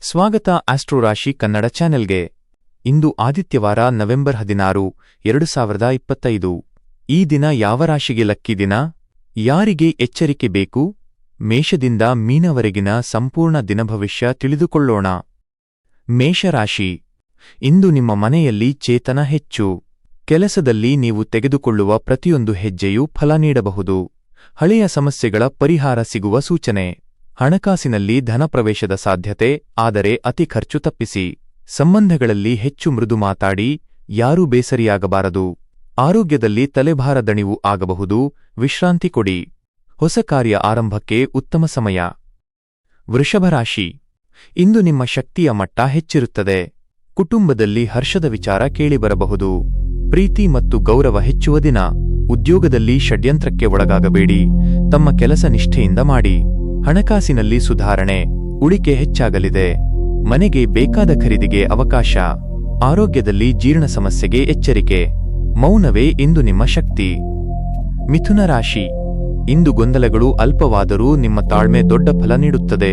ಸ್ವಾಗತ ಆಸ್ಟ್ರೋರಾಶಿ ಕನ್ನಡ ಚಾನೆಲ್ಗೆ. ಇಂದು ಆದಿತ್ಯವಾರ ನವೆಂಬರ್ ಹದಿನಾರು, ಎರಡು ಸಾವಿರದ ಇಪ್ಪತ್ತೈದು. ಈ ದಿನ ಯಾವ ರಾಶಿಗೆ ಲಕ್ಕಿ ದಿನ? ಯಾರಿಗೆ ಎಚ್ಚರಿಕೆ ಬೇಕು? ಮೇಷದಿಂದ ಮೀನವರೆಗಿನ ಸಂಪೂರ್ಣ ದಿನಭವಿಷ್ಯ ತಿಳಿದುಕೊಳ್ಳೋಣ. ಮೇಷರಾಶಿ ಇಂದು ನಿಮ್ಮ ಮನೆಯಲ್ಲಿ ಚೇತನ ಹೆಚ್ಚು. ಕೆಲಸದಲ್ಲಿ ನೀವು ತೆಗೆದುಕೊಳ್ಳುವ ಪ್ರತಿಯೊಂದು ಹೆಜ್ಜೆಯೂ ಫಲ ನೀಡಬಹುದು. ಹಳೆಯ ಸಮಸ್ಯೆಗಳ ಪರಿಹಾರ ಸಿಗುವ ಸೂಚನೆ. ಹಣಕಾಸಿನಲ್ಲಿ ಧನಪ್ರವೇಶದ ಸಾಧ್ಯತೆ, ಆದರೆ ಅತಿ ಖರ್ಚು ತಪ್ಪಿಸಿ. ಸಂಬಂಧಗಳಲ್ಲಿ ಹೆಚ್ಚು ಮೃದು ಮಾತಾಡಿ, ಯಾರೂ ಬೇಸರಿಯಾಗಬಾರದು. ಆರೋಗ್ಯದಲ್ಲಿ ತಲೆಭಾರ ದಣಿವು ಆಗಬಹುದು, ವಿಶ್ರಾಂತಿ ಕೊಡಿ. ಹೊಸ ಕಾರ್ಯ ಆರಂಭಕ್ಕೆ ಉತ್ತಮ ಸಮಯ. ವೃಷಭರಾಶಿ ಇಂದು ನಿಮ್ಮ ಶಕ್ತಿಯ ಮಟ್ಟ ಹೆಚ್ಚಿರುತ್ತದೆ. ಕುಟುಂಬದಲ್ಲಿ ಹರ್ಷದ ವಿಚಾರ ಕೇಳಿಬರಬಹುದು. ಪ್ರೀತಿ ಮತ್ತು ಗೌರವ ಹೆಚ್ಚುವ ದಿನ. ಉದ್ಯೋಗದಲ್ಲಿ ಷಡ್ಯಂತ್ರಕ್ಕೆ ಒಳಗಾಗಬೇಡಿ. ತಮ್ಮ ಕೆಲಸ ನಿಷ್ಠೆಯಿಂದ ಮಾಡಿ. ಹಣಕಾಸಿನಲ್ಲಿ ಸುಧಾರಣೆ, ಉಳಿಕೆ ಹೆಚ್ಚಾಗಲಿದೆ. ಮನೆಗೆ ಬೇಕಾದ ಖರೀದಿಗೆ ಅವಕಾಶ, ಆರೋಗ್ಯದಲ್ಲಿ ಜೀರ್ಣ ಸಮಸ್ಯೆಗೆ ಎಚ್ಚರಿಕೆ, ಮೌನವೇ ಇಂದು ನಿಮ್ಮ ಶಕ್ತಿ. ಮಿಥುನ ರಾಶಿ, ಇಂದು ಗೊಂದಲಗಳು ಅಲ್ಪವಾದರೂ ನಿಮ್ಮ ತಾಳ್ಮೆ ದೊಡ್ಡ ಫಲ ನೀಡುತ್ತದೆ.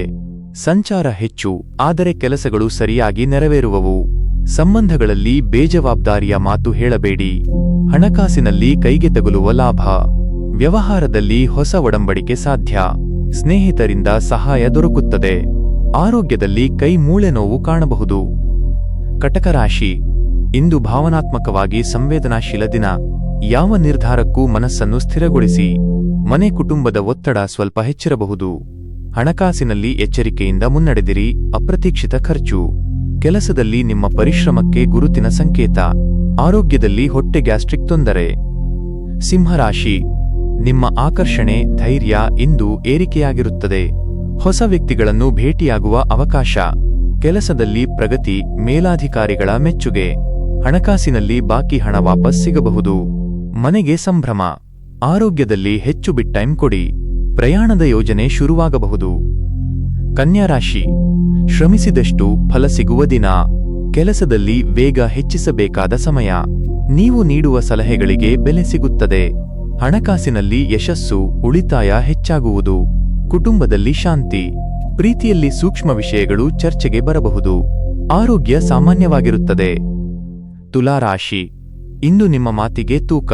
ಸಂಚಾರ ಹೆಚ್ಚು, ಆದರೆ ಕೆಲಸಗಳು ಸರಿಯಾಗಿ ನೆರವೇರುವವು. ಸಂಬಂಧಗಳಲ್ಲಿ ಬೇಜವಾಬ್ದಾರಿಯ ಮಾತು ಹೇಳಬೇಡಿ. ಹಣಕಾಸಿನಲ್ಲಿ ಕೈಗೆ ತಗುಲುವ ಲಾಭ. ವ್ಯವಹಾರದಲ್ಲಿ ಹೊಸ ಒಡಂಬಡಿಕೆ ಸಾಧ್ಯ. ಸ್ನೇಹಿತರಿಂದ ಸಹಾಯ ದೊರಕುತ್ತದೆ. ಆರೋಗ್ಯದಲ್ಲಿ ಕೈ ಮೂಳೆ ನೋವು ಕಾಣಬಹುದು. ಕಟಕ ರಾಶಿ ಇಂದು ಭಾವನಾತ್ಮಕವಾಗಿ ಸಂವೇದನಾಶೀಲ ದಿನ. ಯಾವ ನಿರ್ಧಾರಕ್ಕೂ ಮನಸ್ಸನ್ನು ಸ್ಥಿರಗೊಳಿಸಿ. ಮನೆ ಕುಟುಂಬದ ಒತ್ತಡ ಸ್ವಲ್ಪ ಹೆಚ್ಚಿರಬಹುದು. ಹಣಕಾಸಿನಲ್ಲಿ ಎಚ್ಚರಿಕೆಯಿಂದ ಮುನ್ನಡೆದಿರಿ, ಅಪ್ರತೀಕ್ಷಿತ ಖರ್ಚು. ಕೆಲಸದಲ್ಲಿ ನಿಮ್ಮ ಪರಿಶ್ರಮಕ್ಕೆ ಗುರುತಿನ ಸಂಕೇತ. ಆರೋಗ್ಯದಲ್ಲಿ ಹೊಟ್ಟೆ ಗ್ಯಾಸ್ಟ್ರಿಕ್ ತೊಂದರೆ. ಸಿಂಹರಾಶಿ. ನಿಮ್ಮ ಆಕರ್ಷಣೆ, ಧೈರ್ಯ ಇಂದು ಏರಿಕೆಯಾಗಿರುತ್ತದೆ. ಹೊಸ ವ್ಯಕ್ತಿಗಳನ್ನು ಭೇಟಿಯಾಗುವ ಅವಕಾಶ. ಕೆಲಸದಲ್ಲಿ ಪ್ರಗತಿ, ಮೇಲಾಧಿಕಾರಿಗಳ ಮೆಚ್ಚುಗೆ. ಹಣಕಾಸಿನಲ್ಲಿ ಬಾಕಿ ಹಣ ವಾಪಸ್ ಸಿಗಬಹುದು. ಮನೆಗೆ ಸಂಭ್ರಮ. ಆರೋಗ್ಯದಲ್ಲಿ ಹೆಚ್ಚು ಬಿಟ್ ಟೈಮ್ ಕೊಡಿ. ಪ್ರಯಾಣದ ಯೋಜನೆ ಶುರುವಾಗಬಹುದು. ಕನ್ಯಾರಾಶಿ. ಶ್ರಮಿಸಿದಷ್ಟು ಫಲ ಸಿಗುವ ದಿನ. ಕೆಲಸದಲ್ಲಿ ವೇಗ ಹೆಚ್ಚಿಸಬೇಕಾದ ಸಮಯ. ನೀವು ನೀಡುವ ಸಲಹೆಗಳಿಗೆ ಬೆಲೆ ಸಿಗುತ್ತದೆ. ಹಣಕಾಸಿನಲ್ಲಿ ಯಶಸ್ಸು, ಉಳಿತಾಯ ಹೆಚ್ಚಾಗುವುದು. ಕುಟುಂಬದಲ್ಲಿ ಶಾಂತಿ. ಪ್ರೀತಿಯಲ್ಲಿ ಸೂಕ್ಷ್ಮ ವಿಷಯಗಳು ಚರ್ಚೆಗೆ ಬರಬಹುದು. ಆರೋಗ್ಯ ಸಾಮಾನ್ಯವಾಗಿರುತ್ತದೆ. ತುಲಾರಾಶಿ. ಇಂದು ನಿಮ್ಮ ಮಾತಿಗೆ ತೂಕ.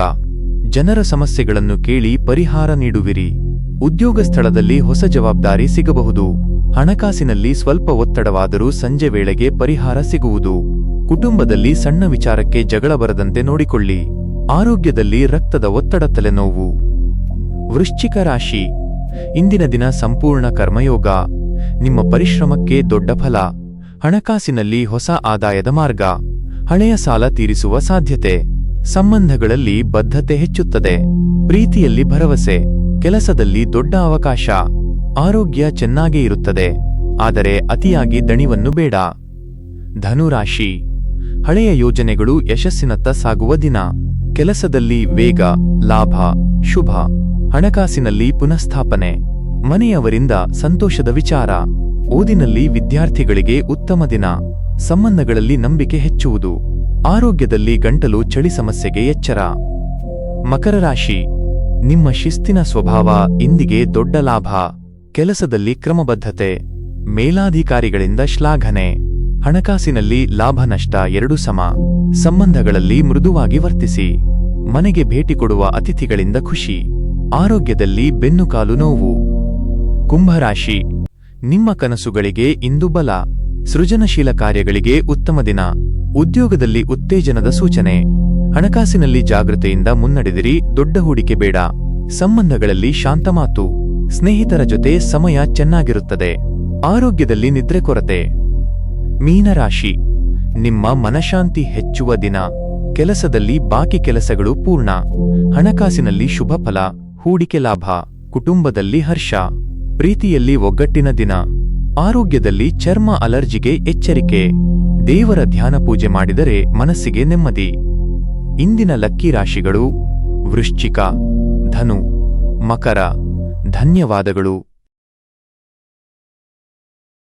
ಜನರ ಸಮಸ್ಯೆಗಳನ್ನು ಕೇಳಿ ಪರಿಹಾರ ನೀಡುವಿರಿ. ಉದ್ಯೋಗ ಸ್ಥಳದಲ್ಲಿ ಹೊಸ ಜವಾಬ್ದಾರಿ ಸಿಗಬಹುದು. ಹಣಕಾಸಿನಲ್ಲಿ ಸ್ವಲ್ಪ ಒತ್ತಡವಾದರೂ ಸಂಜೆ ವೇಳೆಗೆ ಪರಿಹಾರ ಸಿಗುವುದು. ಕುಟುಂಬದಲ್ಲಿ ಸಣ್ಣ ವಿಚಾರಕ್ಕೆ ಜಗಳ ಬರದಂತೆ ನೋಡಿಕೊಳ್ಳಿ. ಆರೋಗ್ಯದಲ್ಲಿ ರಕ್ತದ ಒತ್ತಡ ತಲೆನೋವು. ವೃಶ್ಚಿಕ ರಾಶಿ. ಇಂದಿನ ದಿನ ಸಂಪೂರ್ಣ ಕರ್ಮಯೋಗ. ನಿಮ್ಮ ಪರಿಶ್ರಮಕ್ಕೆ ದೊಡ್ಡ ಫಲ. ಹಣಕಾಸಿನಲ್ಲಿ ಹೊಸ ಆದಾಯದ ಮಾರ್ಗ. ಹಳೆಯ ಸಾಲ ತೀರಿಸುವ ಸಾಧ್ಯತೆ. ಸಂಬಂಧಗಳಲ್ಲಿ ಬದ್ಧತೆ ಹೆಚ್ಚುತ್ತದೆ. ಪ್ರೀತಿಯಲ್ಲಿ ಭರವಸೆ. ಕೆಲಸದಲ್ಲಿ ದೊಡ್ಡ ಅವಕಾಶ. ಆರೋಗ್ಯ ಚೆನ್ನಾಗೇ ಇರುತ್ತದೆ. ಆದರೆ ಅತಿಯಾಗಿ ದಣಿವನ್ನು ಬೇಡ. ಧನುರಾಶಿ. ಹಳೆಯ ಯೋಜನೆಗಳು ಯಶಸ್ಸಿನತ್ತ ಸಾಗುವ ದಿನ. ಕೆಲಸದಲ್ಲಿ ವೇಗ, ಲಾಭ, ಶುಭ, ಹಣಕಾಸಿನಲ್ಲಿ ಪುನಃಸ್ಥಾಪನೆ, ಮನೆಯವರಿಂದ ಸಂತೋಷದ ವಿಚಾರ, ಓದಿನಲ್ಲಿ ವಿದ್ಯಾರ್ಥಿಗಳಿಗೆ ಉತ್ತಮ ದಿನ, ಸಂಬಂಧಗಳಲ್ಲಿ ನಂಬಿಕೆ ಹೆಚ್ಚುವುದು, ಆರೋಗ್ಯದಲ್ಲಿ ಗಂಟಲು ಚಳಿ ಸಮಸ್ಯೆಗೆ ಎಚ್ಚರ. ಮಕರ ರಾಶಿ, ನಿಮ್ಮ ಶಿಸ್ತಿನ ಸ್ವಭಾವ ಇಂದಿಗೆ ದೊಡ್ಡ ಲಾಭ, ಕೆಲಸದಲ್ಲಿ ಕ್ರಮಬದ್ಧತೆ, ಮೇಲಾಧಿಕಾರಿಗಳಿಂದ ಶ್ಲಾಘನೆ. ಹಣಕಾಸಿನಲ್ಲಿ ಲಾಭ ನಷ್ಟ ಎರಡು ಸಮ. ಸಂಬಂಧಗಳಲ್ಲಿ ಮೃದುವಾಗಿ ವರ್ತಿಸಿ. ಮನೆಗೆ ಭೇಟಿ ಕೊಡುವ ಅತಿಥಿಗಳಿಂದ ಖುಷಿ. ಆರೋಗ್ಯದಲ್ಲಿ ಬೆನ್ನುಕಾಲು ನೋವು. ಕುಂಭರಾಶಿ. ನಿಮ್ಮ ಕನಸುಗಳಿಗೆ ಇಂದು ಬಲ. ಸೃಜನಶೀಲ ಕಾರ್ಯಗಳಿಗೆ ಉತ್ತಮ ದಿನ. ಉದ್ಯೋಗದಲ್ಲಿ ಉತ್ತೇಜನದ ಸೂಚನೆ. ಹಣಕಾಸಿನಲ್ಲಿ ಜಾಗೃತೆಯಿಂದ ಮುನ್ನಡೆದಿರಿ, ದೊಡ್ಡ ಹೂಡಿಕೆ ಬೇಡ. ಸಂಬಂಧಗಳಲ್ಲಿ ಶಾಂತ ಮಾತು. ಸ್ನೇಹಿತರ ಜೊತೆ ಸಮಯ ಚೆನ್ನಾಗಿರುತ್ತದೆ. ಆರೋಗ್ಯದಲ್ಲಿ ನಿದ್ರೆ ಕೊರತೆ. ಮೀನರಾಶಿ. ನಿಮ್ಮ ಮನಶಾಂತಿ ಹೆಚ್ಚುವ ದಿನ. ಕೆಲಸದಲ್ಲಿ ಬಾಕಿ ಕೆಲಸಗಳು ಪೂರ್ಣ. ಹಣಕಾಸಿನಲ್ಲಿ ಶುಭ ಫಲ, ಹೂಡಿಕೆ ಲಾಭ, ಕುಟುಂಬದಲ್ಲಿ ಹರ್ಷ. ಪ್ರೀತಿಯಲ್ಲಿ ಒಗ್ಗಟ್ಟಿನ ದಿನ. ಆರೋಗ್ಯದಲ್ಲಿ ಚರ್ಮ ಅಲರ್ಜಿಗೆ ಎಚ್ಚರಿಕೆ. ದೇವರ ಧ್ಯಾನ ಪೂಜೆ ಮಾಡಿದರೆ ಮನಸ್ಸಿಗೆ ನೆಮ್ಮದಿ. ಇಂದಿನ ಲಕ್ಕಿ ರಾಶಿಗಳು ವೃಶ್ಚಿಕ, ಧನು, ಮಕರ. ಧನ್ಯವಾದಗಳು.